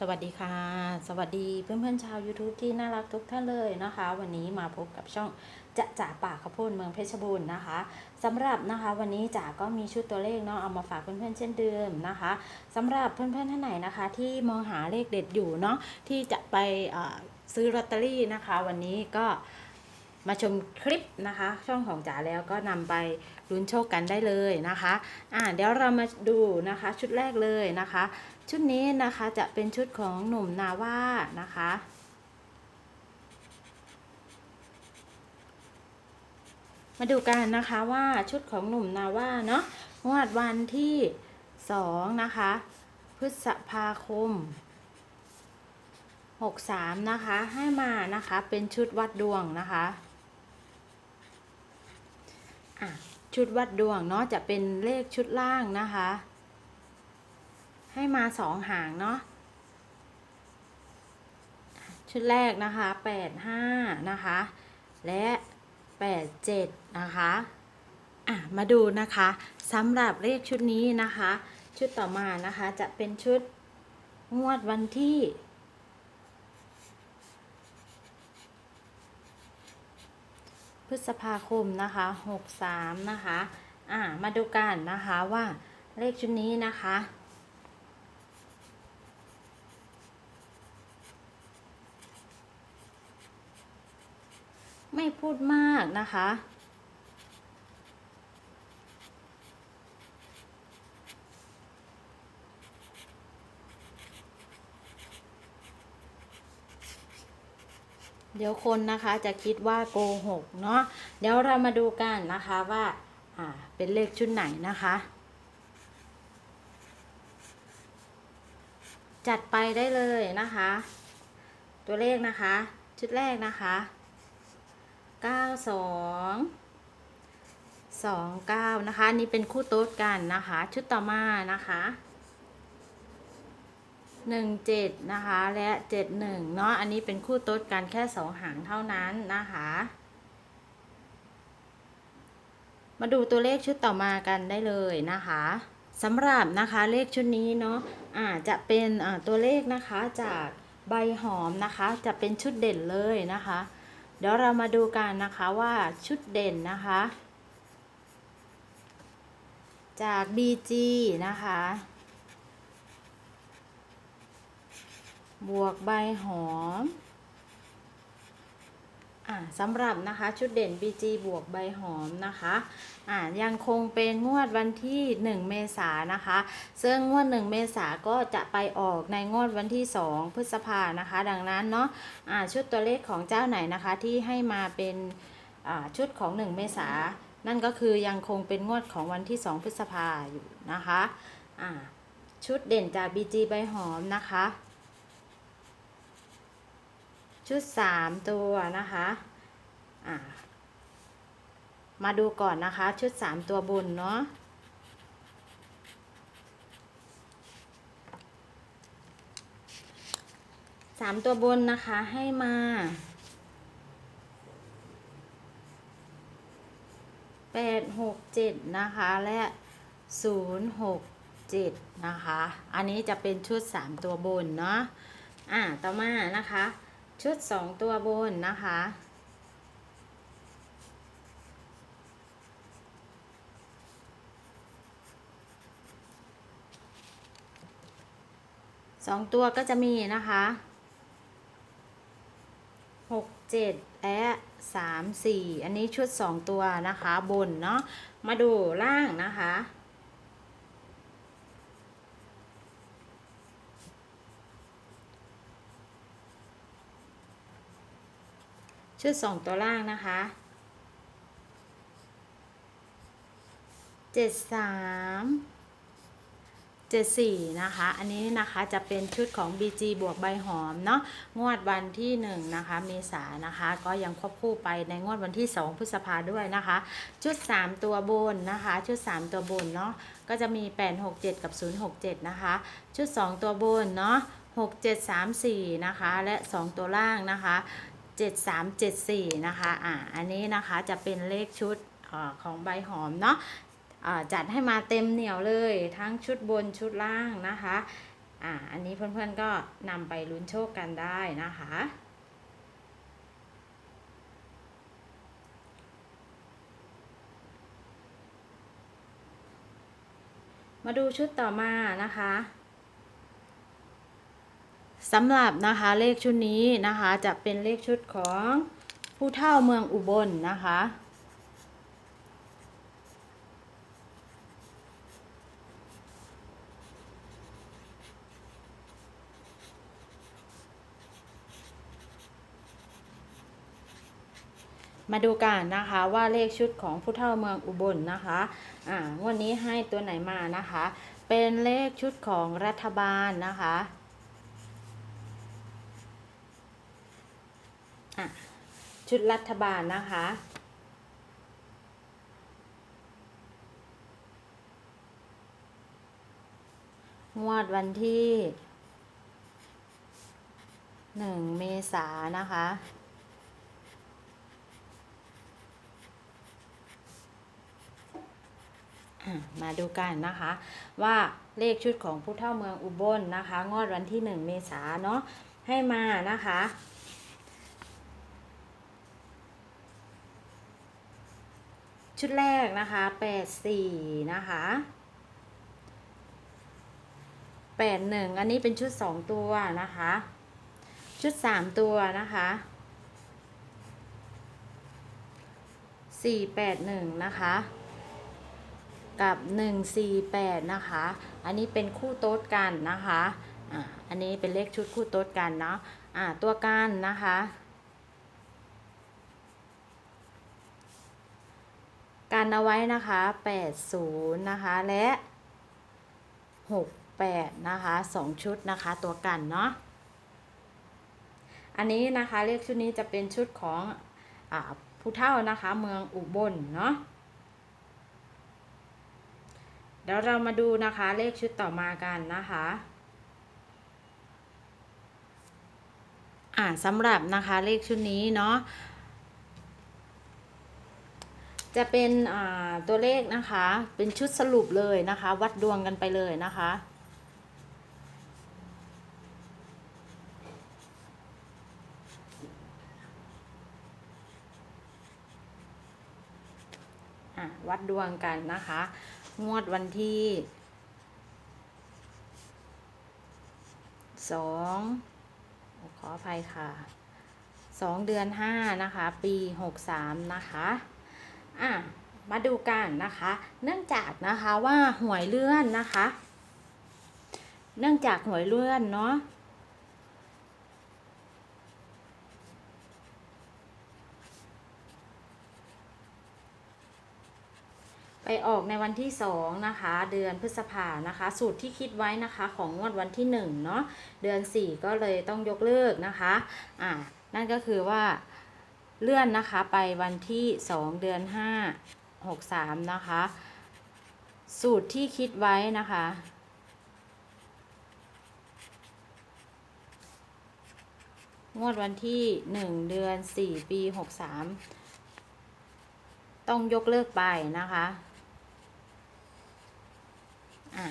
สวัสดีค่ะ สวัสดีเพื่อนๆชาว YouTube ที่น่ารักทุกท่านเลยนะคะ วันนี้มาพบกับช่องจะจ่าป่าข้าวโพดเมืองเพชรบูรณ์นะคะสำหรับนะคะวันนี้จ๋าก็มีชุดตัวเลขเนาะเอามาฝากเพื่อนๆเช่นเดิมนะคะสำหรับเพื่อนๆท่านไหนนะคะ ที่มองหาเลขเด็ดอยู่เนาะที่จะไปซื้อลอตเตอรี่นะคะ วันนี้ก็มาชมคลิปนะคะ ช่องของจ๋าแล้วก็นำไปลุ้นโชคกันได้เลยนะคะอ่าเดี๋ยวเรามาดูนะคะชุดแรกเลยนะคะ ชุดนี้นะคะจะเป็นชุดของหนุ่มนาว่านะคะ มาดูกันนะคะว่าชุดของหนุ่มนาว่าเนาะงวดวันที่สองนะคะ พฤษภาคม63นะคะให้มานะคะเป็นชุดวัดดวงนะคะะชุดวัดดวงเนาะจะเป็นเลขชุดล่างนะคะ ให้มาสองหางเนาะชุดแรกนะคะแปดห้านะคะ และแปดเจ็ดนะคะอะมาดูนะคะสำหรับเลขชุดนี้นะคะ ชุดต่อมานะคะจะเป็นชุดงวดวันที่พฤษภาคมนะคะหกสามนะคะ อะมาดูกันนะคะว่าเลขชุดนี้นะคะ ไม่พูดมากนะคะ เดี๋ยวคนนะคะจะคิดว่าโกหกเนาะเดี๋ยวเรามาดูกันนะคะว่าอ่าเป็นเลขชุดไหนนะคะจัดไปได้เลยนะคะ ตัวเลขนะคะ ชุดแรกนะคะ ก้าสองสองเก้านะคะ นี่เป็นคู่โต๊ดกันนะคะ ชุดต่อมานะคะหนึ่งเจ็ดนะคะ และเจ็ดหนึ่งเนาะอันนี้เป็นคู่โต๊ดกันแค่สองหางเท่านั้นนะคะ มาดูตัวเลขชุดต่อมากันได้เลยนะคะสำหรับนะคะเลขชุดนี้เนาะอาจะเป็นตัวเลขนะคะจากใบหอมนะคะ จะเป็นชุดเด่นเลยนะคะ เดี๋ยวเรามาดูกันนะคะว่าชุดเด่นนะคะ จาก BG นะคะ บวกใบหอม สำหรับนะคะชุดเด่น BG บวกใบหอมนะคะอ่ายังคงเป็นงวดวันที่ 1 เมษานนะคะ ซึ่งงวด 1 เมษาก็จะไปออกในงวดวันที่ 2 พฤษภานะคะ ดังนั้นเนาะอ่าชุดตัวเลขของเจ้าไหนนะคะที่ให้มาเป็นอ่าชุดของ 1 เมษานั่นก็คือยังคงเป็นงวดของวันที่ 2 พฤษภาอยู่นะคะอ่าชุดเด่นจาก BG ใบหอมนะคะ ชุด3ตัวนะคะอ่ามาดูก่อนนะคะ ชุด3ตัวบนเนาะสามตัวบนนะคะให้มาแปดหกเจ็ดนะคะและศูนย์หกเจ็ดนะคะ อันนี้จะเป็นชุดสามตัวบนเนาะอ่าต่อมานะคะ ชุดสองตัวบนนะคะ สองตัวก็จะมีนะคะหกเจ็ดและสามสี่อันนี้ชุดสองตัวนะคะบนเนาะ มาดูล่างนะคะ ชุดสองตัวล่างนะคะเจ็ดสามเจ็ดสี่นะคะ อันนี้นะคะจะเป็นชุดของ BG บวกใบหอมเนาะ งวดวันที่หนึ่งนะคะเมษานนะคะ ก็ยังควบคู่ไปในงวดวันที่สองพฤษภาด้วยนะคะ ชุดสามตัวบนนะคะ ชุดสามตัวบนเนาะ ก็จะมีแปดหกเจ็ดกับศูนย์หกเจ็ดนะคะ ชุดสองตัวบนเนาะหกเจ็ดสามสี่นะคะ และสองตัวล่างนะคะ 7374 นะคะ อ่า อันนี้นะคะจะเป็นเลขชุดอของใบหอมเนาะจัดให้มาเต็มเหนียวเลย ทั้งชุดบนชุดล่างนะคะ อ่า อันนี้เพื่อนๆก็นำไปลุ้นโชคกันได้นะคะมาดูชุดต่อมานะคะ สำหรับนะคะเลขชุดนี้นะคะจะเป็นเลขชุดของผู้เท่าเมืองอุบลนะคะ มาดูกันนะคะว่าเลขชุดของผู้เท่าเมืองอุบลนะคะอ่างวดนี้ให้ตัวไหนมานะคะ เป็นเลขชุดของรัฐบาลนะคะอะ ชุดรัฐบาลนะคะ งวดวันที่หนึ่งเมษานะคะ มาดูกันนะคะ ว่าเลขชุดของผู้เท่าเมืองอุบลนะคะ งวดวันที่1เมษาเนาะให้มานะคะ ชุดแรกนะคะ84นะคะ81อันนี้เป็นชุด2ตัวนะคะ ชุด3ตัวนะคะ481นะคะกับ148นะคะ อันนี้เป็นคู่โต๊ดกันนะคะอ่าอันนี้เป็นเลขชุดคู่โต๊ดกันเนาะอ่าตัวกันนะคะ กันเอาไว้นะคะ 80 นะคะ และ 68 นะคะ 2 ชุดนะคะ ตัวกันเนาะ อันนี้นะคะเลขชุดนี้จะเป็นชุดของอผู้เท่านะคะ เมืองอุบลเนาะเดี๋ยวเรามาดูนะคะเลขชุดต่อมากันนะคะอ่าสำหรับนะคะเลขชุดนี้เนาะ จะเป็นตัวเลขนะคะ เป็นชุดสรุปเลยนะคะ วัดดวงกันไปเลยนะคะ วัดดวงกันนะคะ งวดวันที่สองขออภัยค่ะสองเดือนห้านะคะ ปีหกสามนะคะ อะมาดูกันนะคะ เนื่องจากนะคะว่าหวยเลื่อนนะคะ เนื่องจากหวยเลื่อนเนาะไปออกในวันที่สองนะคะ เดือนพฤษภานะคะ สูตรที่คิดไว้นะคะ ของงวดวันที่หนึ่งเนาะเดือนสี่ก็เลยต้องยกเลิกนะคะ อ่านั่นก็คือว่า เลื่อนนะคะไปวันที่สองเดือนห้าหกสามนะคะ สูตรที่คิดไว้นะคะ งวดวันที่หนึ่งเดือนสี่ปีหกสามต้องยกเลิกไปนะคะะ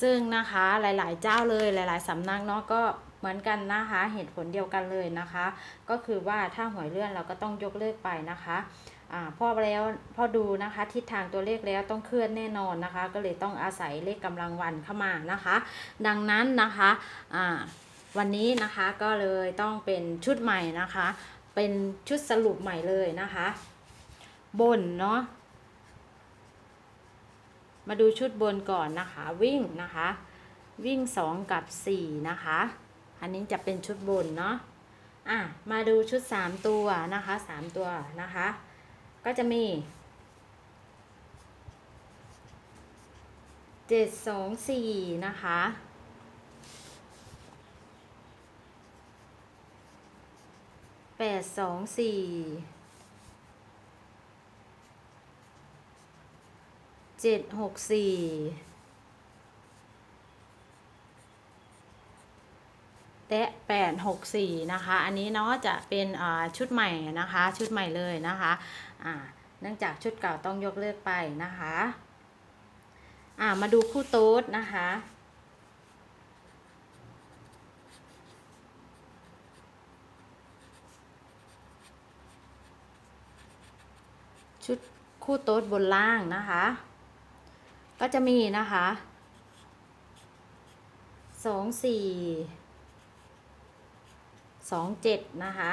ซึ่งนะคะหลาย ๆ เจ้าเลยหลาย ๆ สำนักเนาะก็ เหมือนกันนะคะ เหตุผลเดียวกันเลยนะคะ ก็คือว่าถ้าหวยเลื่อนเราก็ต้องยกเลิกไปนะคะอ่าพอแล้วพอดูนะคะทิศทางตัวเลขแล้วต้องเคลื่อนแน่นอนนะคะ ก็เลยต้องอาศัยเลขกำลังวันเข้ามานะคะ ดังนั้นนะคะวันนี้นะคะก็เลยต้องเป็นชุดใหม่นะคะ เป็นชุดสรุปใหม่เลยนะคะ บนเนาะมาดูชุดบนก่อนนะคะ วิ่งนะคะ วิ่ง 2 กับ 4 นะคะ อันนี้จะเป็นชุดบนเนาะอะมาดูชุด3ตัวนะคะ3ตัวนะคะ ก็จะมี7 2 4นะคะ8 2 4เจ็ดหกสี่ แตะแปดหกสี่นะคะ อันนี้เนาะจะเป็นชุดใหม่นะคะ ชุดใหม่เลยนะคะเนื่องจากชุดเก่าต้องยกเลิกไปนะคะามาดูคู่โต๊ดนะคะชุดคู่โต๊ดบนล่างนะคะ ก็จะมีนะคะสองสี่ สองเจ็ดนะคะ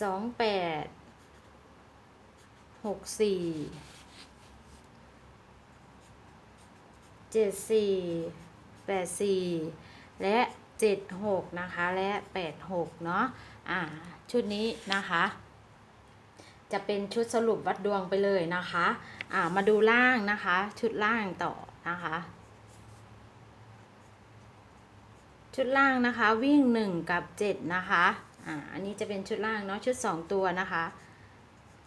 สองแปดหกสี่เจ็ดสี่แปดสี่และเจ็ดหกนะคะและแปดหกเนาะอ่าชุดนี้นะคะ จะเป็นชุดสรุปวัดดวงไปเลยนะคะอ่ามาดูล่างนะคะ ชุดล่างต่อนะคะ ชุดล่างนะคะวิ่งหนึ่งกับเจ็ดนะคะอ่าอันนี้จะเป็นชุดล่างเนาะชุดสองตัวนะคะ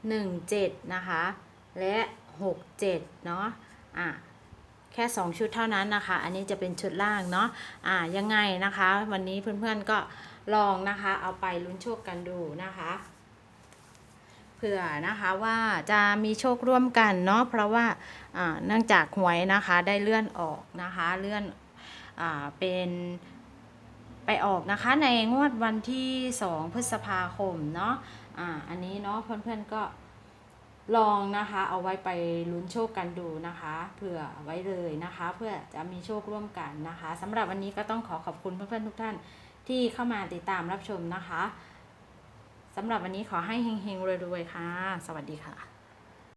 หนึ่งเจ็ดนะคะ และหกเจ็ดเนาะอ่าแค่สองชุดเท่านั้นนะคะ อันนี้จะเป็นชุดล่างเนาะอ่ายังไงนะคะ วันนี้เพื่อนๆก็ลองนะคะเอาไปลุ้นโชคกันดูนะคะเผื่อนะคะว่าจะมีโชคร่วมกันเนาะเพราะว่าอ่าเนื่องจากหวยนะคะได้เลื่อนออกนะคะเลื่อนอ่าเป็น ไปออกนะคะในงวดวันที่ 2 พฤษภาคมเนาะอ่าอันนี้เนาะเพื่อนๆก็ลองนะคะเอาไว้ไปลุ้นโชคกันดูนะคะเผื่อไว้เลยนะคะ เพื่อจะมีโชคร่วมกันนะคะสำหรับวันนี้ก็ต้องขอขอบคุณเพื่อนๆทุกท่านที่เข้ามาติดตามรับชมนะคะสำหรับวันนี้ขอให้เฮงๆรวยๆค่ะ สวัสดีค่ะ